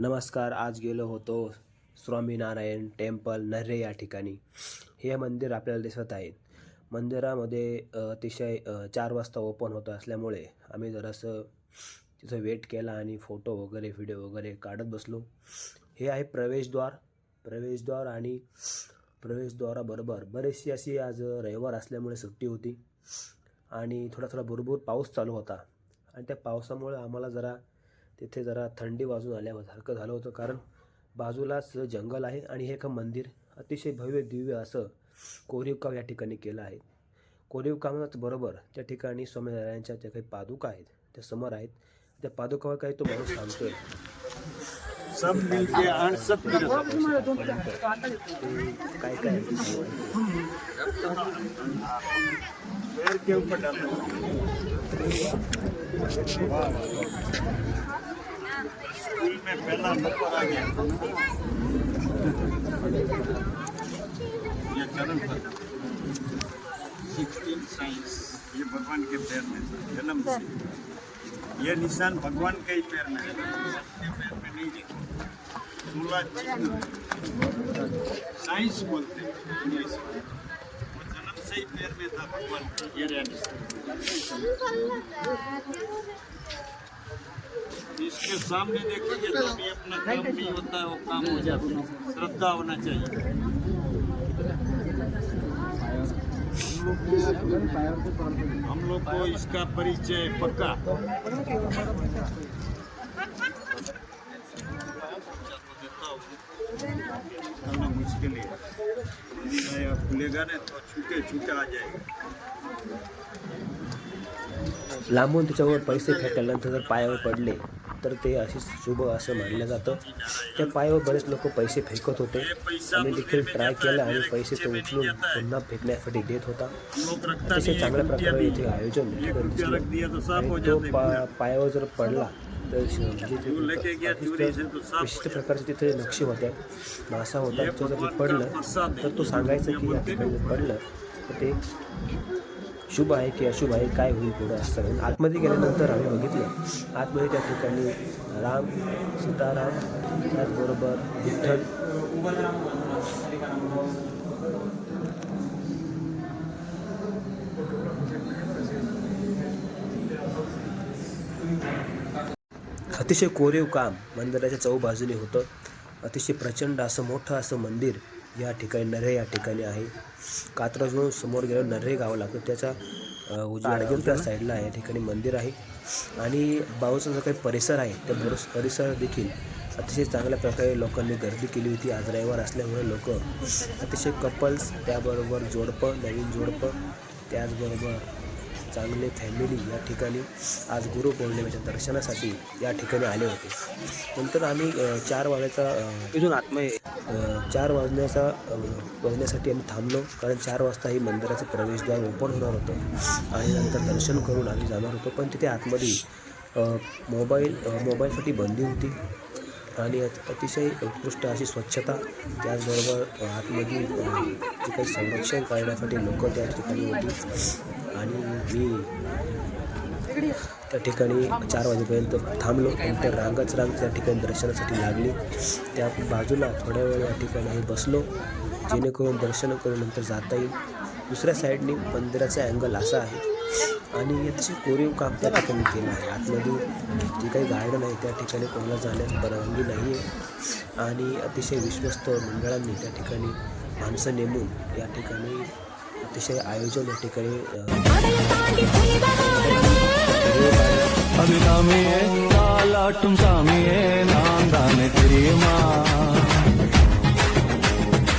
नमस्कार आज गेलो होतो स्वामीनारायण टेम्पल नर्हे या ठिकाणी. हे मंदिर आपल्याला दिसत आहे. मंदिरामध्ये अतिशय चार वाजता ओपन होत असल्यामुळे आम्ही जरासं तिथं वेट केला आणि फोटो वगैरे व्हिडिओ वगैरे काढत बसलो. हे आहे प्रवेशद्वार. प्रवेशद्वार आणि प्रवेशद्वाराबरोबर बरीचशी अशी आज रविवार असल्यामुळे सुट्टी होती. आणि थोडा थोडा भरभूर पाऊस चालू होता. आणि त्या पावसामुळे आम्हाला जरा तिथे जरा थंडी वाजून आल्यासारखं झालं होतं. कारण बाजूलाच जंगल आहे आणि हे एक मंदिर अतिशय भव्य दिव्य असं कोरीवकाम या ठिकाणी केलं आहे. कोरीवकामाच बरोबर त्या ठिकाणी स्वामीनारायणच्या ज्या काही पादुका आहेत त्या समोर आहेत. त्या पादुकावर काही तो माणूस सांगतोय सब मिलके आठ सब काय काय? आहे के ऊपर स्कूल में पहला नंबर आ गया ये चरण पत्र सिक्सटीन साइंस ये भगवान के पैर में जन्म से। ये निशान भगवान के ही पैर में सबके पैर में नहीं देखो सोलह चिन्ह। साइंस बोलते हैं। इंग्लिश में वो जन्म से ही पैर में था भगवान ये रहा के इसके सामने देखिए जो भी अपना काम नहीं होता है वो काम हो जाता है। श्रद्धा होना चाहिए। हम लोग को इसका परिचय पक्का। मुश्किल है खुलेगा ना तो छूटे छूटे आ जाएगा। लांबून त्याच्यावर पैसे फेकल्यानंतर जर पायावर पडले तर ते अशी शुभ असं मानलं जातं. त्या पायावर बरेच लोक पैसे फेकत होते. आम्ही देखील ट्राय केलं आणि पैसे तो उचलून पुन्हा फेकण्यासाठी देत होता. अतिशय चांगल्या प्रकारे इथे आयोजन तो पा पायावर जर पडला तर म्हणजे विशिष्ट प्रकारचे तिथे नक्षी होत्या. मासा होता. तो जर पडलं तर तो सांगायचं की या ठिकाणी पडलं. तर ते शुभ आहे की अशुभ आहे काय होईल पुढं असं आणि आतमध्ये गेल्यानंतर आम्ही बघितलं आतमध्ये त्या ठिकाणी राम सीताराम त्याचबरोबर विठ्ठल. अतिशय कोरीव काम मंदिराच्या चौबाजूने होतं. अतिशय प्रचंड असं मोठं असं मंदिर या ठिकाणी नऱ्हे या ठिकाणी आहे. कात्रजवरून समोर गेलं नऱ्हे गाव लागतं त्याच्या अ, उजव्या त्या साईडला या ठिकाणी मंदिर आहे. आणि बाजूचा जो काही परिसर आहे त्या बरोस परिसर देखील अतिशय चांगल्या प्रकारे लोकांनी गर्दी केली होती. आज रविवार असल्यामुळे लोक अतिशय कपल्स त्याबरोबर जोडपं नवीन जोडपं त्याचबरोबर चांगले फॅमिली या ठिकाणी आज गुरुपौर्णिमेच्या दर्शनासाठी या ठिकाणी आले होते. नंतर आम्ही चार वाजायचा इथून आतमध्ये. अ, चार वाजण्याचा वाजण्यासाठी आम्ही थांबलो. कारण चार वाजता ही मंदिराचं प्रवेशद्वार ओपन होणार होतं. आणि नंतर दर्शन करून आम्ही जाणार होतो. पण तिथे आतमध्ये मोबाईल मोबाईलसाठी बंदी होती. आणि अत- अतिशय उत्कृष्ट अशी स्वच्छता. त्याचबरोबर आतमध्ये जे काही संरक्षण करण्यासाठी लोक त्या ठिकाणी होती. आणि मी त्या ठिकाणी चार वाजेपर्यंत थांबलो नंतर रांगाच रांग त्या ठिकाणी दर्शनासाठी लागली. त्या बाजूला थोड्या वेळ या ठिकाणी बसलो. जेणेकरून दर्शन करून नंतर जाता येईल. दुसऱ्या साईडने मंदिराचा अँगल असा आहे. आणि अतिशय कोरीव काम त्या ठिकाणी केलं आहे. आतमध्ये जे काही गार्डन आहे त्या ठिकाणी कोणाला जाण्यास परवानगी नाही आहे आणि अतिशय विश्वस्त मंडळांनी त्या ठिकाणी माणसं नेमून या ठिकाणी अतिशय आयोजन या ठिकाणी अ, video काढलं. அபிராமியே தாலாட்டும் சாமியே நான் தானே தெரியுமா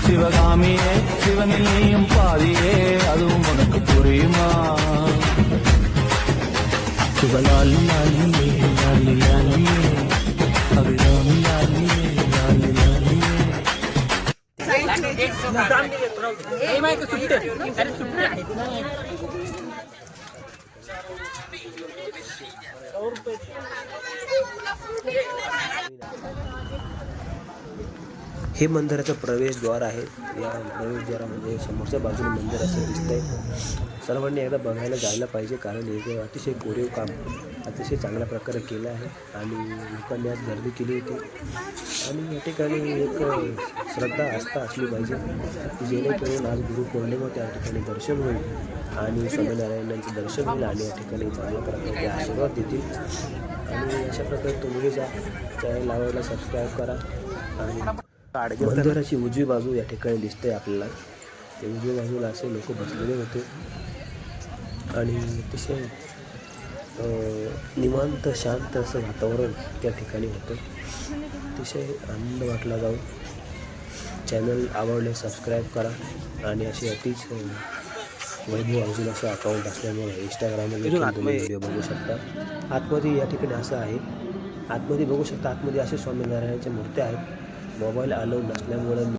சிவகாமியே சிவனில் நீயும் பாதியே सुटते हे मंदिराचं प्रवेशद्वार आहे. या प्रवेशद्वारामध्ये समोरच्या बाजूने मंदिर असं दिसतंय. सर्वांनी एकदा बघायला जायला पाहिजे कारण हे अतिशय कोरीव काम अतिशय चांगल्या प्रकारे केलं आहे आणि लोकांनी आज गर्दी केली होती. आणि या ठिकाणी एक श्रद्धा आस्था असली पाहिजे जेणेकरून आज गुरुपौर्णिमा त्या ठिकाणी दर्शन होईल आणि स्वामीनारायणांचं दर्शन होईल आणि या ठिकाणी चांगल्या प्रकारे आशीर्वाद देतील. आणि अशा प्रकारे तुम्ही जा चॅनल आवडला सबस्क्राईब करा आणि मंदिराची उजवी बाजू या ठिकाणी दिसते आपल्याला. ते उजवी बाजूला असे लोक बसलेले होते. आणि अतिशय निवांत शांत असं वातावरण त्या ठिकाणी होतं. अतिशय आनंद वाटला जाऊन. चॅनल आवडले सबस्क्राईब करा. आणि अशी अतिच अ, वैभव अजून असं अकाउंट असल्यामुळे इंस्टाग्रामवर तुम्ही व्हिडिओ बघू शकता. आतमध्ये या ठिकाणी असं आहे. आतमध्ये बघू शकता आतमध्ये असे स्वामीनारायणाच्या मूर्त्या आहेत. मोबाईल अलाउड नसल्यामुळं